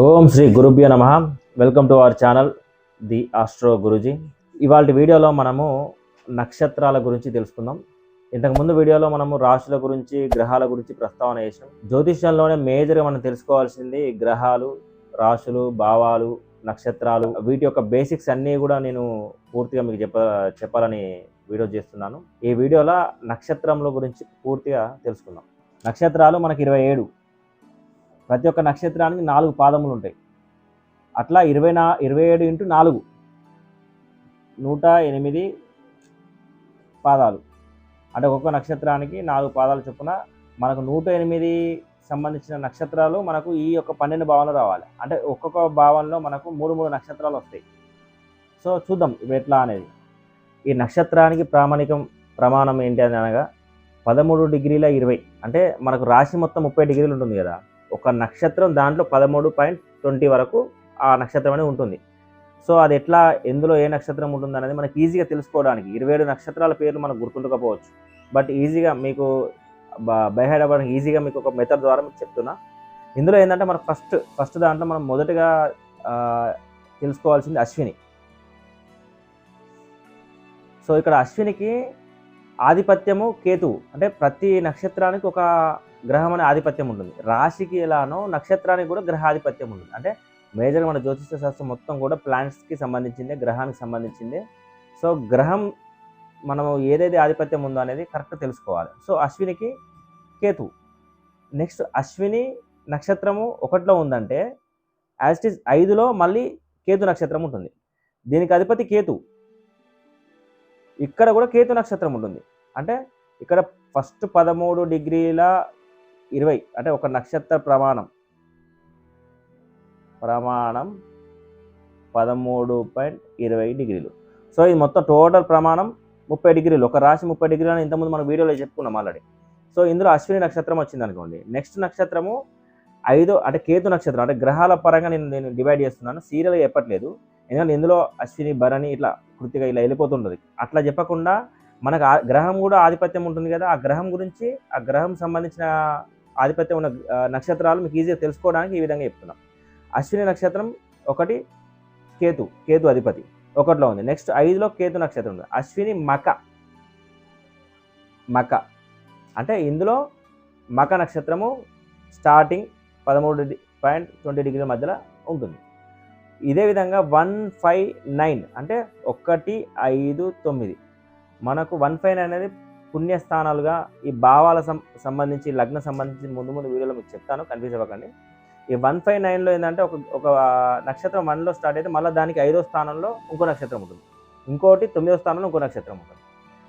ఓం శ్రీ గురుభ్యో నమ. Welcome to our channel the astro Guruji ఇవాళ వీడియోలో మనము నక్షత్రాల గురించి తెలుసుకుందాం. ఇంతకుముందు వీడియోలో మనము రాశుల గురించి గ్రహాల గురించి ప్రస్తావన చేసాం జ్యోతిష్యంలోనే మేజర్గా మనం తెలుసుకోవాల్సింది గ్రహాలు రాశులు భావాలు నక్షత్రాలు. వీటి యొక్క బేసిక్స్ అన్నీ కూడా నేను పూర్తిగా మీకు చెప్ప చెప్పాలని వీడియో చేస్తున్నాను. ఈ వీడియోలో నక్షత్రముల గురించి పూర్తిగా తెలుసుకుందాం. నక్షత్రాలు మనకి ఇరవై ఏడు. ప్రతి ఒక్క నక్షత్రానికి నాలుగు పాదములు ఉంటాయి అట్లా ఇరవై నా ఇరవై ఏడు ఇంటూ నాలుగు. నూట ఎనిమిది పాదాలు. అంటే ఒక్కొక్క నక్షత్రానికి నాలుగు పాదాలు చొప్పున మనకు నూట ఎనిమిది సంబంధించిన నక్షత్రాలు మనకు ఈ యొక్క పన్నెండు భావనలు రావాలి. అంటే ఒక్కొక్క భావనలో మనకు మూడు మూడు నక్షత్రాలు వస్తాయి. సో చూద్దాం ఇవి ఎట్లా అనేది. ఈ నక్షత్రానికి ప్రామాణికం ప్రమాణం ఏంటి అని అనగా పదమూడు డిగ్రీల ఇరవై. అంటే మనకు రాశి మొత్తం ముప్పై డిగ్రీలు ఉంటుంది కదా. ఒక నక్షత్రం దాంట్లో పదమూడు పాయింట్ ట్వంటీ వరకు ఆ నక్షత్రం అనేది ఉంటుంది. సో అది ఎట్లా ఎందులో ఏ నక్షత్రం ఉంటుంది అనేది మనకి ఈజీగా తెలుసుకోవడానికి. ఇరవై ఏడు నక్షత్రాల పేర్లు మనకు గుర్తుండకపోవచ్చు. బట్ ఈజీగా మీకు బైహైడ్ అవ్వడానికి ఈజీగా మీకు ఒక మెథడ్ ద్వారా మీకు చెప్తున్నా. ఇందులో ఏంటంటే మనకు ఫస్ట్ ఫస్ట్ దాంట్లో మనం మొదటగా తెలుసుకోవాల్సింది అశ్విని. సో ఇక్కడ అశ్వినికి ఆధిపత్యము కేతువు. అంటే ప్రతి నక్షత్రానికి ఒక గ్రహం అనే ఆధిపత్యం ఉంటుంది. రాశికి ఎలానో నక్షత్రానికి కూడా గ్రహాధిపత్యం ఉంటుంది. అంటే మేజర్ మన జ్యోతిష శాస్త్రం మొత్తం కూడా ప్లాంట్స్కి సంబంధించిందే గ్రహానికి సంబంధించిందే. సో గ్రహం మనము ఏదైతే ఆధిపత్యం ఉందో అనేది కరెక్ట్ తెలుసుకోవాలి. సో అశ్వినికి కేతు. నెక్స్ట్ అశ్విని నక్షత్రము ఒకటిలో ఉందంటే యాజ్ ఇట్ ఈస్ ఐదులో మళ్ళీ కేతు నక్షత్రం ఉంటుంది. దీనికి అధిపతి కేతు. ఇక్కడ కూడా కేతు నక్షత్రం ఉంటుంది. అంటే ఇక్కడ ఫస్ట్ పదమూడు డిగ్రీల ఇరవై అంటే ఒక నక్షత్ర ప్రమాణం. ప్రమాణం పదమూడు పాయింట్ ఇరవై డిగ్రీలు. సో ఇది మొత్తం టోటల్ ప్రమాణం ముప్పై డిగ్రీలు. ఒక రాశి ముప్పై డిగ్రీలు అని ఇంతకుముందు మనం వీడియోలో చెప్పుకున్నాం ఆల్రెడీ. సో ఇందులో అశ్విని నక్షత్రం వచ్చింది అనుకోండి. నెక్స్ట్ నక్షత్రము ఐదో అంటే కేతు నక్షత్రం అంటే గ్రహాల పరంగా నేను నేను డివైడ్ చేస్తున్నాను. సీరియల్ చెప్పట్లేదు. ఎందుకంటే ఇందులో అశ్విని భరణి ఇట్లా కృతిగా ఇలా వెళ్ళిపోతుంటుంది. అట్లా చెప్పకుండా మనకు ఆ గ్రహం కూడా ఆధిపత్యం ఉంటుంది కదా. ఆ గ్రహం గురించి ఆ గ్రహం సంబంధించిన ఆధిపత్యం ఉన్న నక్షత్రాలు మీకు ఈజీగా తెలుసుకోవడానికి ఈ విధంగా చెప్తున్నాం. అశ్విని నక్షత్రం ఒకటి కేతు కేతు అధిపతి ఒకటిలో ఉంది. నెక్స్ట్ ఐదులో కేతు నక్షత్రం ఉంది. అశ్విని మక మక. అంటే ఇందులో మక నక్షత్రము స్టార్టింగ్ పదమూడు పాయింట్ ట్వంటీ డిగ్రీల మధ్యలో ఉంటుంది. ఇదే విధంగా వన్ ఫైవ్ నైన్ అంటే ఒకటి ఐదు తొమ్మిది. మనకు వన్ ఫైవ్ నైన్ అనేది పుణ్యస్థానాలుగా ఈ భావాల సం సంబంధించి లగ్న సంబంధించి ముందు ముందు వీడియోలో మీకు చెప్తాను. కన్ఫ్యూజ్ అవ్వకండి ఈ వన్ ఫైవ్ నైన్లో ఏంటంటే ఒక ఒక నక్షత్రం వన్లో స్టార్ట్ అయితే మళ్ళీ దానికి ఐదో స్థానంలో ఇంకో నక్షత్రం ఉంటుంది. ఇంకోటి తొమ్మిదో స్థానంలో ఇంకో నక్షత్రం ఉంటుంది.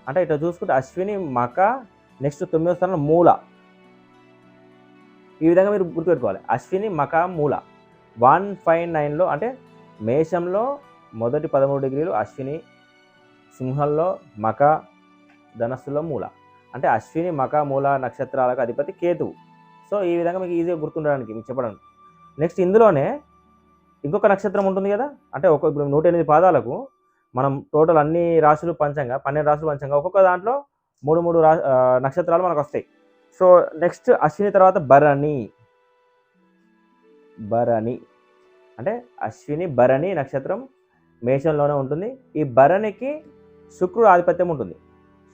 అంటే ఇట్లా చూసుకుంటే అశ్విని మక నెక్స్ట్ తొమ్మిదో స్థానంలో మూల. ఈ విధంగా మీరు గుర్తుపెట్టుకోవాలి. అశ్విని మక మూల. వన్ ఫైవ్ నైన్లో అంటే మేషంలో మొదటి పదమూడు డిగ్రీలు అశ్విని సింహంలో మక ధనస్సులో మూల. అంటే అశ్విని మక మూల నక్షత్రాలకు అధిపతి కేతువు. సో ఈ విధంగా మీకు ఈజీగా గుర్తుండడానికి మీకు చెప్పడం నెక్స్ట్ ఇందులోనే ఇంకొక నక్షత్రం ఉంటుంది కదా? అంటే ఒక ఇప్పుడు నూట ఎనిమిది పాదాలకు మనం టోటల్ అన్ని రాశులు పంచంగా పన్నెండు రాశులు పంచంగా ఒక్కొక్క దాంట్లో మూడు మూడు రా నక్షత్రాలు మనకు వస్తాయి. సో నెక్స్ట్ అశ్విని తర్వాత భరణి. భరణి. అంటే అశ్విని భరణి నక్షత్రం మేషంలోనే ఉంటుంది. ఈ భరణికి శుక్రుడు ఆధిపత్యం ఉంటుంది.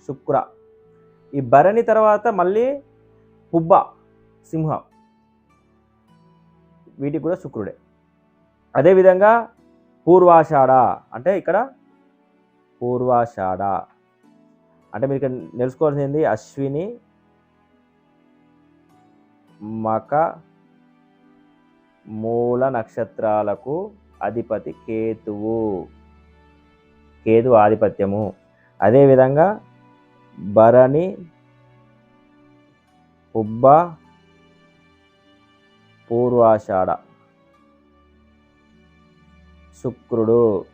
శుక్ర. ఈ భరణి తర్వాత మళ్ళీ పుబ్బ సింహ. వీటికి కూడా శుక్రుడే. అదేవిధంగా పూర్వాషాఢ అంటే ఇక్కడ పూర్వాషాఢ. అంటే మీరు ఇక్కడ తెలుసుకోవాల్సింది అశ్విని మక మూల నక్షత్రాలకు అధిపతి కేతువు. కేతు ఆధిపత్యము. అదేవిధంగా భరణి ఉబ్బ పూర్వాషాఢ. శుక్రుడు.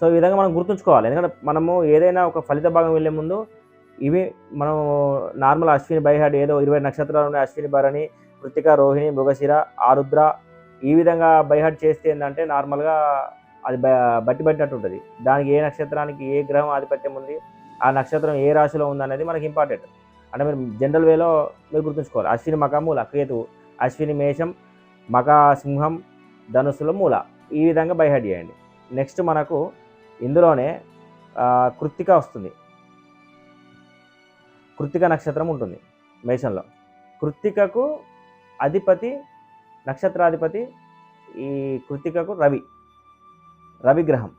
సో ఈ విధంగా మనం గుర్తుంచుకోవాలి. ఎందుకంటే మనము ఏదైనా ఒక ఫలిత భాగం వెళ్ళే ముందు ఇవి మనం నార్మల్ అశ్విని బైహాడ్ ఏదో ఇరవై నక్షత్రాలు ఉన్నాయి. అశ్విని భరణి కృతిక రోహిణి మృగశిర ఆరుద్ర. ఈ విధంగా బైహాడ్ చేస్తే ఏంటంటే నార్మల్గా అది బ- బట్టి పట్టినట్టు ఉంటుంది. దానికి ఏ నక్షత్రానికి ఏ గ్రహం ఆధిపత్యం ఉంది ఆ నక్షత్రం ఏ రాశిలో ఉంది అనేది మనకి ఇంపార్టెంట్ అంటే మీరు జనరల్ వేలో మీరు గుర్తుంచుకోవాలి. అశ్విని మకము కేతు అశ్విని మేషం మక సింహం ధనుసులో మూల. ఈ విధంగా బైహెడ్ చేయండి. నెక్స్ట్ మనకు ఇందులోనే కృత్తిక వస్తుంది. కృత్తిక నక్షత్రం ఉంటుంది మేషంలో. కృత్తికకు అధిపతి నక్షత్రాధిపతి ఈ కృత్తికకు రవి. రవి గ్రహం.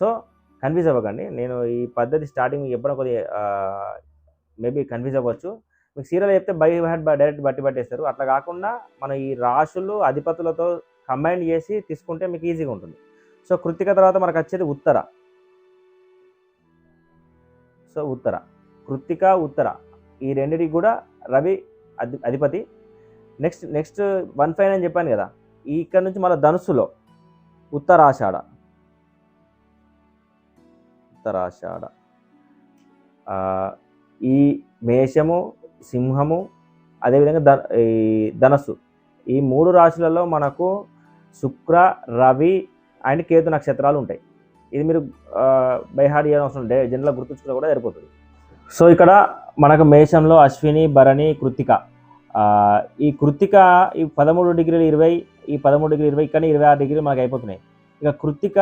సో కన్ఫ్యూజ్ అవ్వకండి. నేను ఈ పద్ధతి స్టార్టింగ్ ఎప్పుడో కొద్దిగా మేబీ కన్ఫ్యూజ్ అవ్వచ్చు. మీకు సీరియల్ చెప్తే బై హ్యాడ్ డైరెక్ట్ బట్టి పట్టేస్తారు. అట్లా కాకుండా మనం ఈ రాశులు అధిపతులతో కంబైన్ చేసి తీసుకుంటే మీకు ఈజీగా ఉంటుంది. సో కృత్తిక తర్వాత మనకు వచ్చేది ఉత్తర. సో ఉత్తర. కృత్తిక ఉత్తర. ఈ రెండిటికి కూడా రవి అధి అధిపతి. నెక్స్ట్ నెక్స్ట్ వన్ ఫైవ్ అని చెప్పాను కదా. ఇక్కడ నుంచి మన ధనుస్సులో ఉత్తరాషాఢ. ఉత్తరాషాఢ. ఈ మేషము సింహము అదేవిధంగా ధ ఈ ధనస్సు. ఈ మూడు రాశులలో మనకు శుక్ర రవి అండ్ కేతు నక్షత్రాలు ఉంటాయి. ఇది మీరు బైహార్డ్ చేయడం అవసరం ఉంటే జనరల్ గుర్తుంచుకున్నా కూడా సరిపోతుంది. సో ఇక్కడ మనకు మేషంలో అశ్విని భరణి కృత్తిక ఈ కృత్తిక ఈ పదమూడు డిగ్రీలు ఇరవై ఈ పదమూడు డిగ్రీ ఇరవై కానీ ఇరవై ఆరు డిగ్రీలు మనకు అయిపోతున్నాయి. ఇక కృత్తిక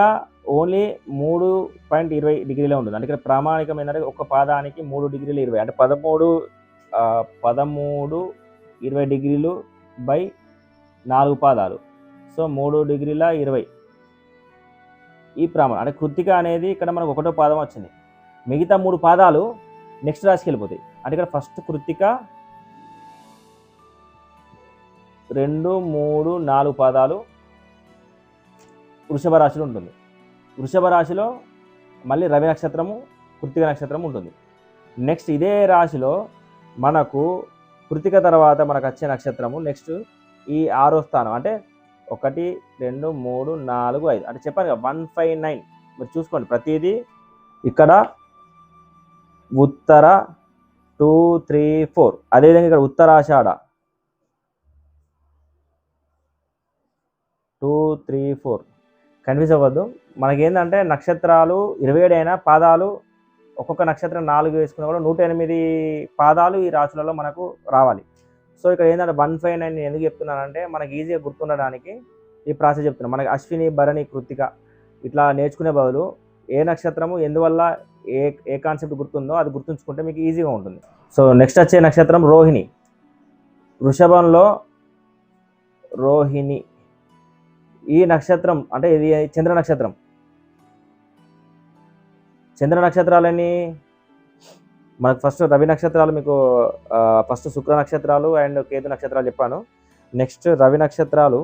ఓన్లీ మూడు పాయింట్ ఇరవై డిగ్రీలో ఉంటుంది. అంటే ఇక్కడ ప్రామాణికం ఏంటంటే ఒక పాదానికి మూడు డిగ్రీలు ఇరవై. అంటే పదమూడు పదమూడు ఇరవై డిగ్రీలు బై నాలుగు పాదాలు. సో మూడు డిగ్రీల ఇరవై. ఈ ప్రామాణం. అంటే కృత్తిక అనేది ఇక్కడ మనకు ఒకటో పాదం వచ్చింది. మిగతా మూడు పాదాలు నెక్స్ట్ రాశికి వెళ్ళిపోతాయి. అంటే ఇక్కడ ఫస్ట్ కృత్తిక రెండు మూడు నాలుగు పాదాలు వృషభ రాశిలో ఉంటుంది. వృషభ రాశిలో మళ్ళీ రవి నక్షత్రము కృతిక నక్షత్రం ఉంటుంది. నెక్స్ట్ ఇదే రాశిలో మనకు కృతిక తర్వాత మనకు వచ్చే నక్షత్రము నెక్స్ట్ ఈ ఆరో స్థానం. అంటే ఒకటి రెండు మూడు నాలుగు ఐదు. అంటే చెప్పాను కదా వన్ ఫైవ్ నైన్ మీరు చూసుకోండి ప్రతిదీ ఇక్కడ ఉత్తర టూ త్రీ ఫోర్ అదేవిధంగా ఇక్కడ ఉత్తరాషాఢ. Two three four. కన్ఫ్యూజ్ అవ్వద్దు. మనకేంటంటే నక్షత్రాలు ఇరవై ఏడైనా పాదాలు ఒక్కొక్క నక్షత్రం నాలుగు వేసుకున్నా కూడా నూట ఎనిమిది పాదాలు ఈ రాశులలో మనకు రావాలి. సో ఇక్కడ ఏంటంటే వన్ ఫైవ్ నైన్ నేను ఎందుకు చెప్తున్నానంటే మనకి ఈజీగా గుర్తుండడానికి ఈ ప్రాసెస్ చెప్తున్నాను మనకి అశ్విని భరణి కృతిక ఇట్లా నేర్చుకునే బదులు ఏ నక్షత్రము ఎందువల్ల ఏ ఏ కాన్సెప్ట్ గుర్తుందో అది గుర్తుంచుకుంటే మీకు ఈజీగా ఉంటుంది. సో నెక్స్ట్ వచ్చే నక్షత్రం రోహిణి. వృషభంలో రోహిణి. ఈ నక్షత్రం అంటే ఇది చంద్ర నక్షత్రం. చంద్ర నక్షత్రాలని మనకు ఫస్ట్ రవి నక్షత్రాలు మీకు ఫస్ట్ శుక్ర నక్షత్రాలు అండ్ కేతు నక్షత్రాలు చెప్పాను. నెక్స్ట్ రవి నక్షత్రాలు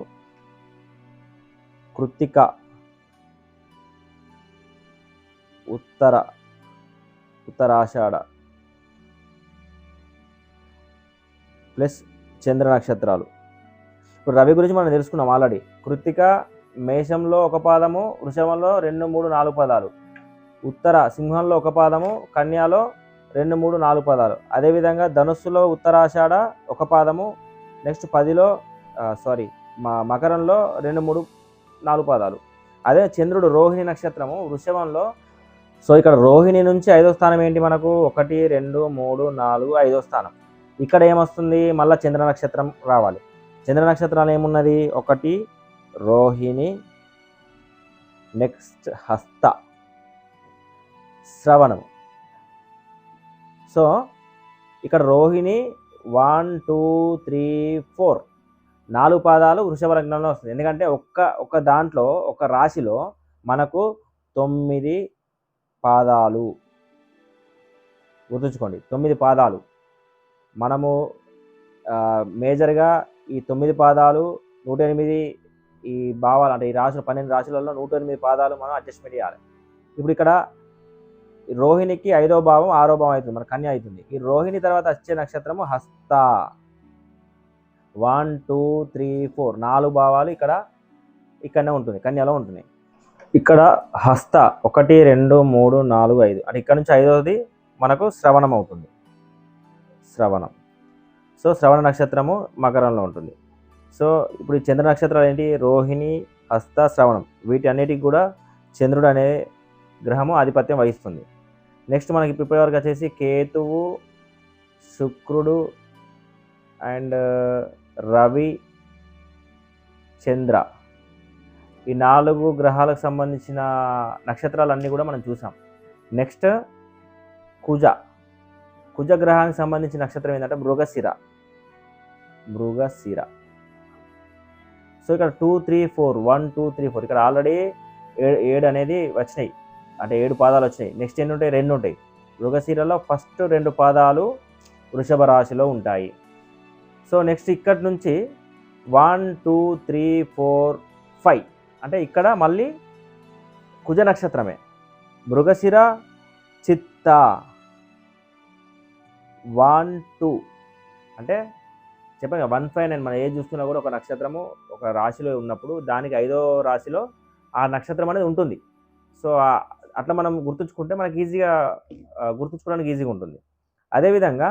కృత్తిక ఉత్తర ఉత్తరాషాఢ ప్లస్ చంద్ర నక్షత్రాలు. ఇప్పుడు రవి గురించి మనం తెలుసుకున్నాం ఆల్రెడీ కృత్తిక మేషంలో ఒక పాదము వృషభంలో రెండు మూడు నాలుగు పదాలు. ఉత్తర సింహంలో ఒక పాదము కన్యాలో రెండు మూడు నాలుగు పదాలు. అదేవిధంగా ధనుస్సులో ఉత్తరాషాఢ ఒక పాదము నెక్స్ట్ పదిలో సారీ మా మకరంలో రెండు మూడు నాలుగు పాదాలు. అదే చంద్రుడు రోహిణి నక్షత్రము వృషభంలో సో ఇక్కడ రోహిణి నుంచి ఐదో స్థానం ఏంటి మనకు? ఒకటి రెండు మూడు నాలుగు ఐదో స్థానం. ఇక్కడ ఏమొస్తుంది? మళ్ళీ చంద్ర నక్షత్రం రావాలి. చంద్ర నక్షత్రాలు ఏమున్నది? ఒకటి రోహిణి నెక్స్ట్ హస్త. శ్రవణం. సో ఇక్కడ Rohini one two three four. నాలుగు పాదాలు వృషభ లగ్నంలో వస్తుంది ఎందుకంటే ఒక్క ఒక దాంట్లో ఒక రాశిలో మనకు తొమ్మిది పాదాలు. గుర్తుంచుకోండి తొమ్మిది పాదాలు. మనము మేజర్గా ఈ తొమ్మిది పాదాలు నూట ఎనిమిది ఈ భావాలు అంటే ఈ రాశులు పన్నెండు రాశులలో నూట ఎనిమిది పాదాలు మనం అడ్జస్ట్మెంట్ చేయాలి. ఇప్పుడు ఇక్కడ ఈ రోహిణికి ఐదో భావం ఆరో భావం అవుతుంది మన కన్య అవుతుంది. ఈ రోహిణి తర్వాత వచ్చే నక్షత్రము హస్త. వన్ టూ త్రీ ఫోర్ నాలుగు భావాలు ఇక్కడ ఇక్కడనే ఉంటుంది కన్యలో ఉంటుంది. ఇక్కడ హస్త ఒకటి రెండు మూడు నాలుగు ఐదు. అంటే ఇక్కడ నుంచి ఐదవది మనకు శ్రవణం అవుతుంది. శ్రవణం. సో శ్రవణ నక్షత్రము మకరంలో ఉంటుంది. సో ఇప్పుడు ఈ చంద్ర నక్షత్రాలు ఏంటి? రోహిణి హస్త శ్రవణం. వీటి అన్నిటికి కూడా చంద్రుడు అనే గ్రహము ఆధిపత్యం వహిస్తుంది. నెక్స్ట్ మనకి ఇప్పటి వరకు వచ్చేసి కేతువు శుక్రుడు అండ్ రవి చంద్ర. ఈ నాలుగు గ్రహాలకు సంబంధించిన నక్షత్రాలన్నీ కూడా మనం చూసాం. నెక్స్ట్ కుజ. కుజ గ్రహానికి సంబంధించిన నక్షత్రం ఏంటంటే మృగశిర. మృగశిర. సో ఇక్కడ two three four one two three four ఇక్కడ ఆల్రెడీ ఏడు ఏడు అనేది వచ్చినాయి. అంటే ఏడు పాదాలు వచ్చినాయి. నెక్స్ట్ ఎన్ని ఉంటాయి రెండు ఉంటాయి మృగశిరలో ఫస్ట్ రెండు పాదాలు వృషభ రాశిలో ఉంటాయి. సో నెక్స్ట్ ఇక్కడి నుంచి one two three four five అంటే ఇక్కడ మళ్ళీ కుజ నక్షత్రమే. మృగశిర చిత్త. వన్ టూ అంటే చెప్పాను వన్ ఫైవ్ నైన్ మనం ఏది చూస్తున్నా కూడా ఒక నక్షత్రము ఒక రాశిలో ఉన్నప్పుడు దానికి ఐదో రాశిలో ఆ నక్షత్రం అనేది ఉంటుంది. సో అట్లా మనం గుర్తుంచుకుంటే మనకి ఈజీగా గుర్తుంచుకోవడానికి ఈజీగా ఉంటుంది. అదేవిధంగా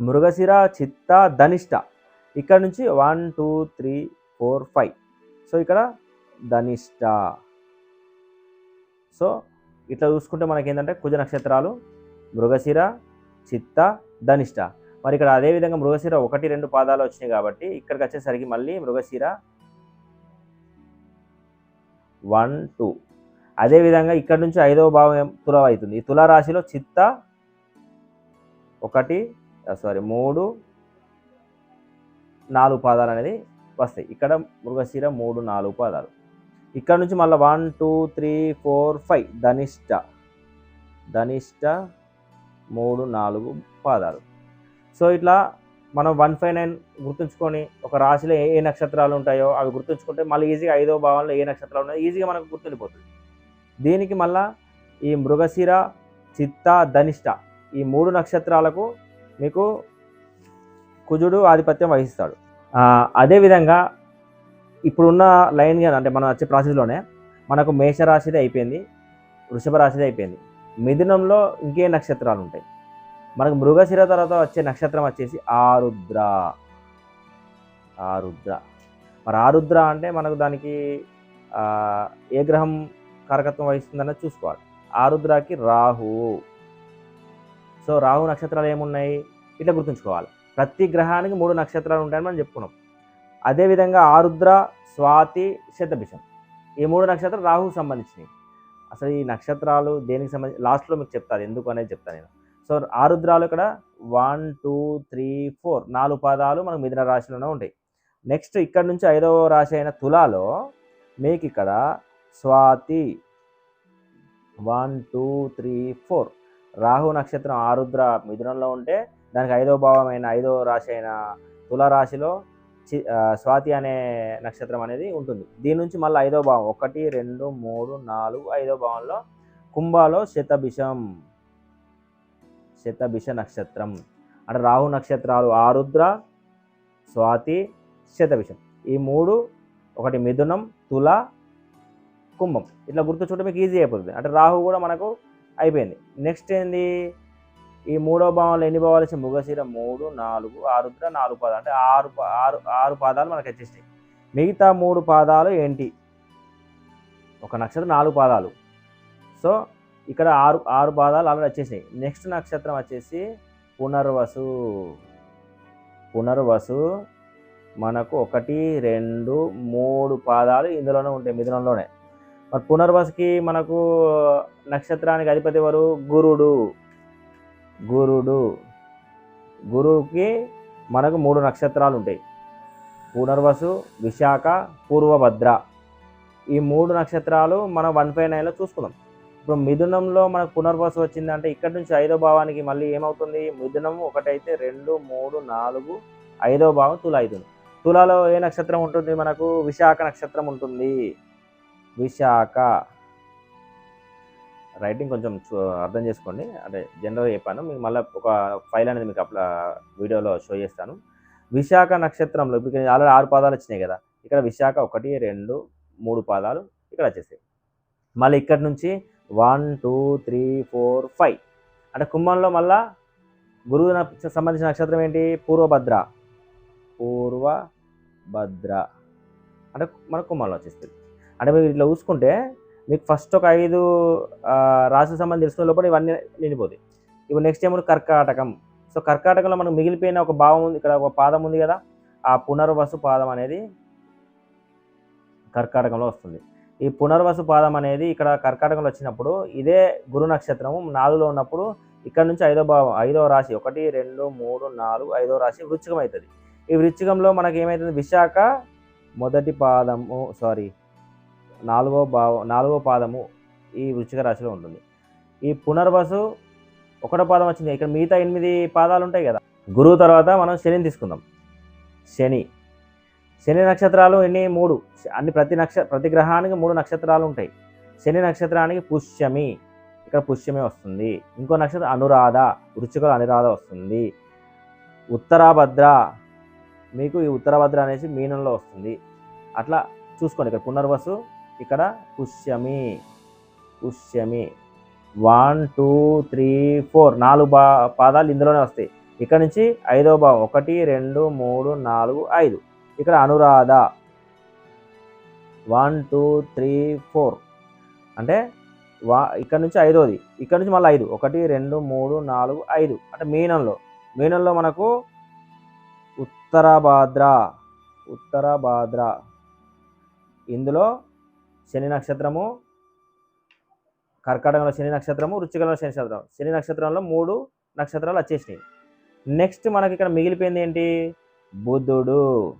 మృగశిర చిత్త ధనిష్ట ఇక్కడ నుంచి one two three four five. So ఇక్కడ ధనిష్ట. సో ఇట్లా చూసుకుంటే మనకి ఏంటంటే కుజ నక్షత్రాలు మృగశిర చిత్త ధనిష్ట. మరి ఇక్కడ అదేవిధంగా మృగశిర ఒకటి రెండు పాదాలు వచ్చినాయి కాబట్టి ఇక్కడికి వచ్చేసరికి మళ్ళీ మృగశిర వన్ టూ. అదేవిధంగా ఇక్కడ నుంచి ఐదవ భావం ఏం- తుల అవుతుంది ఈ తుల రాశిలో చిత్త ఒకటి సారీ మూడు నాలుగు పాదాలు అనేది వస్తాయి. ఇక్కడ మృగశిర మూడు నాలుగు పాదాలు. ఇక్కడ నుంచి మళ్ళీ one two three four five. Dhanishta. Dhanishta మూడు నాలుగు పాదాలు. సో ఇట్లా మనం వన్ ఫైవ్ నైన్ గుర్తుంచుకొని ఒక రాశిలో ఏ ఏ నక్షత్రాలు ఉంటాయో అవి గుర్తుంచుకుంటే మళ్ళీ ఈజీగా ఐదో భావంలో ఏ నక్షత్రాలు ఉన్నాయో ఈజీగా మనకు గుర్తుండిపోతుంది. దీనికి మళ్ళా ఈ మృగశిర చిత్త ధనిష్ట ఈ మూడు నక్షత్రాలకు మీకు కుజుడు ఆధిపత్యం వహిస్తాడు. అదేవిధంగా ఇప్పుడున్న లైన్గా అంటే మనం వచ్చే ప్రాసెస్లోనే మనకు మేషరాశిది అయిపోయింది వృషభ రాశిది అయిపోయింది. మిథునంలో ఇంకే నక్షత్రాలు ఉంటాయి. మనకు మృగశిర తర్వాత వచ్చే నక్షత్రం వచ్చేసి ఆరుద్ర. ఆరుద్ర. మరి ఆరుద్ర అంటే మనకు దానికి ఏ గ్రహం కారకత్వం వహిస్తుందన్నది చూసుకోవాలి. ఆరుద్రకి రాహు. సో రాహు నక్షత్రాలు ఏమున్నాయి? ఇట్లా గుర్తుంచుకోవాలి. ప్రతి గ్రహానికి మూడు నక్షత్రాలు ఉంటాయని మనం చెప్పుకున్నాం. అదేవిధంగా ఆరుద్ర స్వాతి శతభిషం. ఈ మూడు నక్షత్రాలు రాహుకు సంబంధించినవి. అసలు ఈ నక్షత్రాలు దేనికి సంబంధించి లాస్ట్లో మీకు చెప్తాను ఎందుకు అనేది చెప్తాను నేను. సో ఆరుద్రాలు ఇక్కడ వన్ టూ త్రీ ఫోర్ నాలుగు పాదాలు మనకు మిథున రాశిలోనే ఉంటాయి. నెక్స్ట్ ఇక్కడ నుంచి ఐదవ రాశి అయిన తులాలో మీకు ఇక్కడ Swati one two three four Rahu నక్షత్రం ఆరుద్ర మిథునంలో ఉంటే దానికి ఐదవ భావమైన ఐదవ రాశి అయిన తుల రాశిలో చి- స్వాతి అనే నక్షత్రం అనేది ఉంటుంది. దీని నుంచి మళ్ళీ ఐదో భావం ఒకటి రెండు మూడు నాలుగు ఐదో భావంలో కుంభాలో శతభిషం. శతభిష నక్షత్రం. అంటే రాహు నక్షత్రాలు ఆరుద్ర స్వాతి శతభిషం ఈ మూడు ఒకటి మిథునం తుల కుంభం. ఇట్లా గుర్తుంచుకుంటే మీకు ఈజీ అయిపోతుంది. అంటే రాహు కూడా మనకు అయిపోయింది. నెక్స్ట్ ఏంది? ఈ మూడో భావంలో ఎన్ని భావాలు వచ్చాయి? మృగశిర మూడు నాలుగు ఆరుద్ర నాలుగు పాదాలు. అంటే ఆరు ఆరు ఆరు పాదాలు మనకు వచ్చేసాయి మిగతా మూడు పాదాలు ఏంటి? ఒక నక్షత్రం నాలుగు పాదాలు. సో ఇక్కడ ఆరు ఆరు పాదాలు ఆల్రెడీ వచ్చేసాయి నెక్స్ట్ నక్షత్రం వచ్చేసి పునర్వసు. పునర్వసు మనకు ఒకటి రెండు మూడు పాదాలు ఇందులోనే ఉంటాయి మిథునంలోనే. మరి పునర్వసుకి మనకు నక్షత్రానికి అధిపతి ఎవరు? గురుడు. గురుడు. గురువుకి మనకు మూడు నక్షత్రాలు ఉంటాయి. పునర్వసు విశాఖ పూర్వభద్ర. ఈ మూడు నక్షత్రాలు మనం వన్ ఫైవ్ నైన్లో చూసుకుందాం. ఇప్పుడు మిథునంలో మనకు పునర్వసు వచ్చిందంటే ఇక్కడ నుంచి ఐదో భావానికి మళ్ళీ ఏమవుతుంది? మిథునం ఒకటైతే రెండు మూడు నాలుగు ఐదో భావం తుల అవుతుంది తులాలో ఏ నక్షత్రం ఉంటుంది మనకు? విశాఖ నక్షత్రం ఉంటుంది. విశాఖ. రైటింగ్ కొంచెం చూ- అర్థం చేసుకోండి. అంటే జనరల్ చెప్పాను. మీకు మళ్ళీ ఒక ఫైల్ అనేది మీకు అప్లా వీడియోలో షో చేస్తాను. విశాఖ నక్షత్రంలో ఇప్పుడు ఆల్రెడీ ఆరు పాదాలు వచ్చినాయి కదా. ఇక్కడ విశాఖ ఒకటి రెండు మూడు పాదాలు ఇక్కడ వచ్చేసాయి. మళ్ళీ ఇక్కడి నుంచి one two three four five. అంటే కుంభంలో మళ్ళా గురువు సంబంధించిన నక్షత్రం ఏంటి? పూర్వభద్ర. పూర్వభద్ర. అంటే మన కుంభంలో వచ్చేస్తుంది. అంటే మీరు ఇట్లా చూసుకుంటే మీకు ఫస్ట్ ఒక ఐదు రాశి సంబంధం తెలుసుకున్న లోపల ఇవన్నీ నిండిపోతాయి. ఇప్పుడు నెక్స్ట్ ఏమో కర్కాటకం. సో కర్కాటకంలో మనకు మిగిలిపోయిన ఒక భావం ఉంది. ఇక్కడ ఒక పాదం ఉంది కదా. ఆ పునర్వసు పాదం అనేది కర్కాటకంలో వస్తుంది. ఈ పునర్వసు పాదం అనేది ఇక్కడ కర్కాటకంలో వచ్చినప్పుడు ఇదే గురు నక్షత్రము నాలుగులో ఉన్నప్పుడు ఇక్కడ నుంచి ఐదో భావం ఐదో రాశి ఒకటి రెండు మూడు నాలుగు ఐదో రాశి వృచ్చికం అవుతుంది. ఈ వృచ్చికంలో మనకి ఏమవుతుంది విశాఖ మొదటి పాదము సారీ నాలుగో భావం నాలుగో పాదము ఈ వృచ్చిక రాశిలో ఉంటుంది. ఈ పునర్వసు ఒకటో పాదం వచ్చింది. ఇక్కడ మిగతా ఎనిమిది పాదాలు ఉంటాయి కదా. గురువు తర్వాత మనం శనిని తీసుకుందాం. శని శని నక్షత్రాలు ఎన్ని? మూడు. అన్ని ప్రతి నక్ష ప్రతి గ్రహానికి మూడు నక్షత్రాలు ఉంటాయి. శని నక్షత్రానికి పుష్యమి. ఇక్కడ పుష్యమి వస్తుంది. ఇంకో నక్షత్రం అనురాధ వృచ్చికలో అనురాధ వస్తుంది. ఉత్తరాభద్ర మీకు ఈ ఉత్తరాభద్ర అనేసి మీనంలో వస్తుంది. అట్లా చూసుకోండి. ఇక్కడ పునర్వసు ఇక్కడ Pushyami. Pushyami. One two three four. నాలుగు బా పాదాలు ఇందులోనే వస్తాయి. ఇక్కడ నుంచి ఐదో భావం. ఒకటి రెండు మూడు నాలుగు ఐదు. ఇక్కడ Anuradha. One two three four అంటే వా ఇక్కడ నుంచి ఐదోది. ఇక్కడ నుంచి మళ్ళీ ఐదు. ఒకటి రెండు మూడు నాలుగు ఐదు. అంటే మీనంలో. మీనంలో మనకు ఉత్తరాభాద్ర. ఉత్తరాభాద్ర. ఇందులో శని నక్షత్రము కర్కాటకంలో శని నక్షత్రము రుచికలో శని నక్షత్రం. శని నక్షత్రంలో మూడు నక్షత్రాలు వచ్చేసినాయి. నెక్స్ట్ మనకి ఇక్కడ మిగిలిపోయింది ఏంటి? బుధుడు.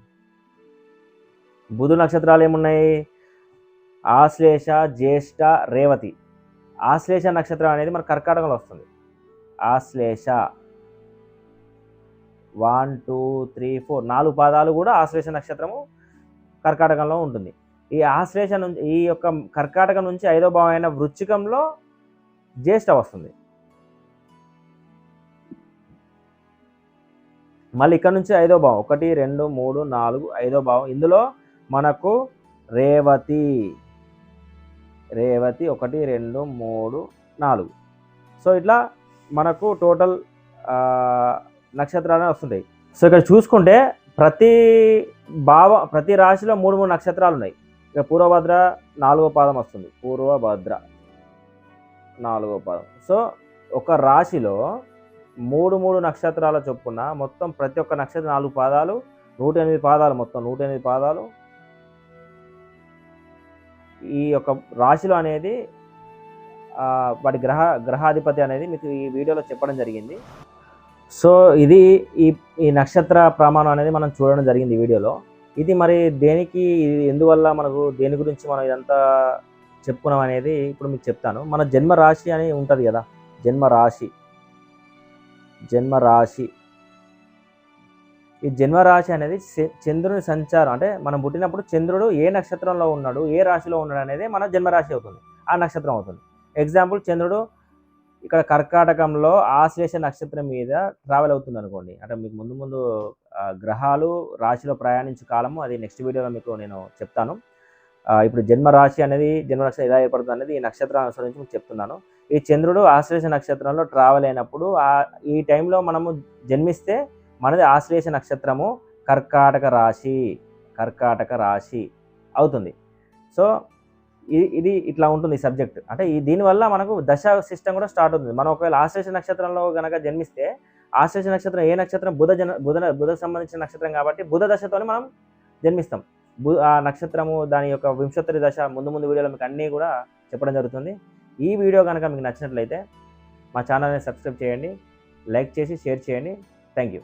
బుధు నక్షత్రాలు ఏమున్నాయి? ఆశ్లేష జ్యేష్ఠ రేవతి. ఆశ్లేష నక్షత్రం అనేది మన కర్కాటకంలో వస్తుంది. Ashlesha. One two three four నాలుగు పాదాలు కూడా ఆశ్లేష నక్షత్రము కర్కాటకంలో ఉంటుంది. ఈ ఆశ్లేష నుంచి ఈ యొక్క కర్కాటకం నుంచి ఐదో భావం అయిన వృచ్చికంలో జ్యేష్ఠ వస్తుంది. మళ్ళీ ఇక్కడ నుంచి ఐదో భావం. ఒకటి రెండు మూడు నాలుగు ఐదో భావం. ఇందులో మనకు రేవతి. రేవతి ఒకటి రెండు మూడు నాలుగు. సో ఇట్లా మనకు టోటల్ నక్షత్రాలు వస్తుంటాయి. సో ఇక్కడ చూసుకుంటే ప్రతి భావ ప్రతి రాశిలో మూడు మూడు నక్షత్రాలు ఉన్నాయి. ఇక పూర్వభద్ర నాలుగో పాదం వస్తుంది. పూర్వభద్ర నాలుగో పాదం. సో ఒక రాశిలో మూడు మూడు నక్షత్రాల చొప్పున మొత్తం ప్రతి ఒక్క నక్షత్రం నాలుగు పాదాలు నూట ఎనిమిది పాదాలు మొత్తం నూట ఎనిమిది పాదాలు ఈ యొక్క రాశిలో అనేది వాటి గ్రహ గ్రహాధిపతి అనేది మీకు ఈ వీడియోలో చెప్పడం జరిగింది. సో ఇది ఈ ఈ నక్షత్ర ప్రమాణం అనేది మనం చూడడం జరిగింది వీడియోలో. ఇది మరి దేనికి ఎందువల్ల మనకు దేని గురించి మనం ఇదంతా చెప్పుకున్నాం అనేది ఇప్పుడు మీకు చెప్తాను. మన జన్మ రాశి అని ఉంటుంది కదా జన్మ రాశి. జన్మ రాశి. ఈ జన్మరాశి అనేది చంద్రుని సంచారం అంటే మనం పుట్టినప్పుడు చంద్రుడు ఏ నక్షత్రంలో ఉన్నాడు ఏ రాశిలో ఉన్నాడు అనేది మన జన్మరాశి అవుతుంది ఆ నక్షత్రం అవుతుంది. ఎగ్జాంపుల్ చంద్రుడు ఇక్కడ కర్కాటకంలో ఆశ్లేష నక్షత్రం మీద ట్రావెల్ అవుతుంది అనుకోండి. అంటే మీకు ముందు ముందు గ్రహాలు రాశిలో ప్రయాణించే కాలము అది నెక్స్ట్ వీడియోలో మీకు నేను చెప్తాను. ఇప్పుడు జన్మరాశి అనేది జన్మరాశి ఎలా ఏర్పడుతుంది అనేది ఈ నక్షత్రాన్ని అనుసరించి మీకు చెప్తున్నాను. ఈ చంద్రుడు ఆశ్లేష నక్షత్రంలో ట్రావెల్ అయినప్పుడు ఈ టైంలో మనము జన్మిస్తే మనది ఆశ్లేష నక్షత్రము కర్కాటక రాశి కర్కాటక రాశి అవుతుంది. సో ఇది ఇది ఇట్లా ఉంటుంది ఈ సబ్జెక్ట్. అంటే ఈ దీనివల్ల మనకు దశ సిస్టమ్ కూడా స్టార్ట్ అవుతుంది. మనం ఒకవేళ ఆశ్లేష నక్షత్రంలో కనుక జన్మిస్తే ఆశ్లేష నక్షత్రం ఏ నక్షత్రం? బుధ జన బుధ బుధకు సంబంధించిన నక్షత్రం కాబట్టి బుధ దశతోనే మనం జన్మిస్తాం. బు ఆ నక్షత్రము దాని యొక్క వింశోత్తరి దశ ముందు ముందు వీడియోలో మీకు అన్నీ కూడా చెప్పడం జరుగుతుంది. ఈ వీడియో కనుక మీకు నచ్చినట్లయితే మా ఛానల్ని సబ్స్క్రైబ్ చేయండి లైక్ చేసి షేర్ చేయండి. Thank you.